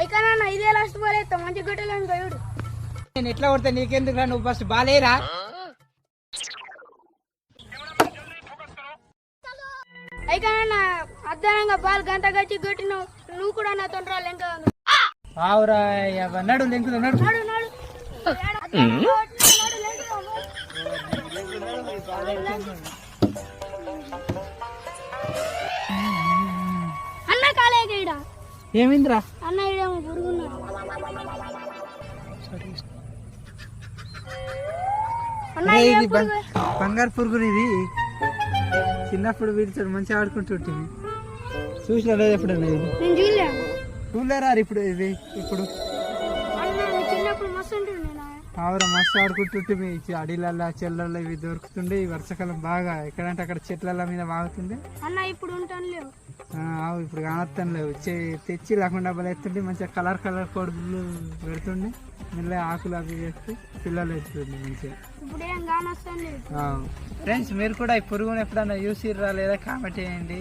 అయితే అన్న ఇదే లాస్ట్ బాల్ మంచి గొట్టెలను పోయాడు నేను ఎట్లా కొడతా నీకెందుకు రా నువ్వు ఫస్ట్ బాలేరా అయితే అన్న అర్ధనంగా బాల్ గంట గచ్చి కొట్టినావు నువ్వు కూడా నా తొందర లెంక ఆవురా యవ్వ, నడు లెంకుదా నడు. నాడు నాడు. అర్ధనంగా కొట్టినావు, నాడు ఏమైందిరా? ఇది. బంగారు పురుగులు ఇది చిన్నప్పుడు వీటితో మంచిగా ఆడుకుంటుంటుంది చూసిన లేదు ఎప్పుడన్నా ఇది? చూడలేరా ఇప్పుడు ఇది? ఇప్పుడు చిన్నప్పుడు మస్తు ఆడుకుంటుంటే అడిలల్లా చెల్లల్లో ఇవి దొరుకుతుండే. ఈ వర్షాకాలం బాగా ఎక్కడంటే అక్కడ చెట్ల మీద వాగుతుండే. అన్న ఇప్పుడు ఉంటాను ఇప్పుడు లేవు. తెచ్చి లేకుండా డబ్బులు ఎత్తుంటే మంచిగా కలర్ కలర్ కొడుకులు పెడుతుండే. మళ్ళీ ఆకులు అవి వేస్తే పిల్లలు ఎత్తుండే మంచిగా. ఫ్రెండ్స్ మీరు కూడా ఈ పురుగుని ఎప్పుడన్నా చూసిర్రా లేదా? కామెంట్ చేయండి.